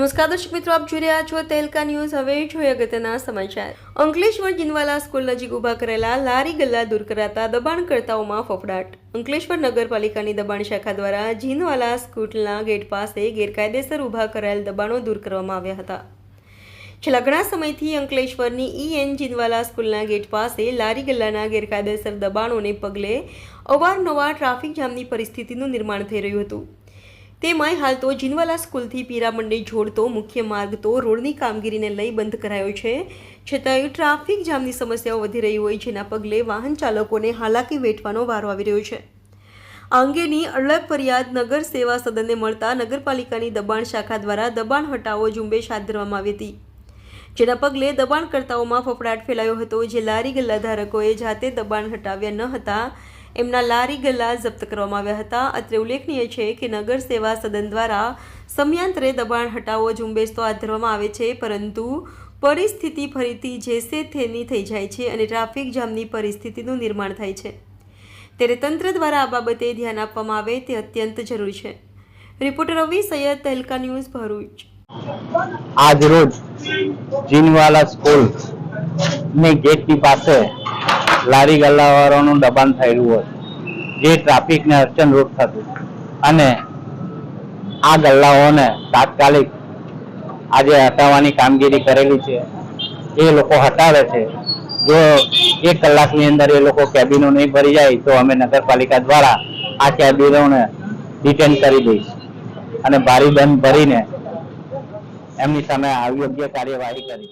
નમસ્કાર, દર્શક મિત્રો, આપ જોઈ રહ્યા છો તેલકા ન્યૂઝ. હવે જોઈએ અગત્યના સમાચાર. અંકલેશ્વર જીનવાલા સ્કૂલ નજીક ઊભા કરેલા લારી ગલ્લા દૂર કરાતા દબાણકર્તાઓમાં ફફડાટ. અંકલેશ્વર નગરપાલિકાની દબાણ શાખા દ્વારા જીનવાલા સ્કૂલના ગેટ પાસે ગેરકાયદેસર ઊભા કરાયેલ દબાણો દૂર કરવામાં આવ્યા હતા. છેલ્લા ઘણા સમયથી અંકલેશ્વરની ઈ એન જીનવાલા સ્કૂલના ગેટ પાસે લારી ગલ્લાના ગેરકાયદેસર દબાણોને પગલે અવારનવાર ટ્રાફિક જામની પરિસ્થિતિનું નિર્માણ થઈ રહ્યું હતું. તેમાંય હાલ તો જીનવાલા સ્કૂલથી પીરામંડી જોડતો મુખ્ય માર્ગ તો રોડની કામગીરીને લઈ બંધ કરાયો છે. છતાંય ટ્રાફિક જામની સમસ્યાઓ વધી રહી હોય જેના પગલે વાહન ચાલકોને હાલાકી વેઠવાનો વારો આવી રહ્યો છે. આ અંગેની અલગ ફરિયાદ નગર સેવા સદનને મળતા નગરપાલિકાની દબાણ શાખા દ્વારા દબાણ હટાવો ઝુંબેશ હાથ ધરવામાં આવી હતી. જેના પગલે દબાણકર્તાઓમાં ફફડાટ ફેલાયો હતો, જે લારી ગલ્લા ધારકોએ જાતે દબાણ હટાવ્યા ન હતા. એમના લારી ગલ્લા જપ્ત કરવામાં આવ્યા હતા. અત્રે ઉલ્લેખનીય છે કે નગર સેવા સદન દ્વારા સમયાંતરે દબાણ હટાવો ઝુંબેશ તો હાથ ધરવામાં આવે છે, પરંતુ પરિસ્થિતિ ફરીથી જેસે થેની થઈ જાય છે અને ટ્રાફિક જામની પરિસ્થિતિનું નિર્માણ થાય છે. ત્યારે તંત્ર દ્વારા આ બાબતે ધ્યાન આપવામાં આવે તે અત્યંત જરૂરી છે. Reporter Ravi Syed Tehelka news Bharuch. આજ રોજ જીનવાલા સ્કૂલની પાસે લારી ગલ્લાવાળાનું દબાણ થયેલું હોય, જે ટ્રાફિકને અડચણરૂપ થતું. અને આ ગલ્લાઓને તાત્કાલિક આજે હટાવવાની કામગીરી કરેલી છે. એ લોકો હટાવે છે. જો એક કલાકની અંદર એ લોકો કેબિનો નહીં ભરી જાય, તો અમે નગરપાલિકા દ્વારા આ કેબિનોને ડિટેન કરી દઈશ. અને બારી બંધ ભરીને એમની સામે યોગ્ય કાર્યવાહી કરી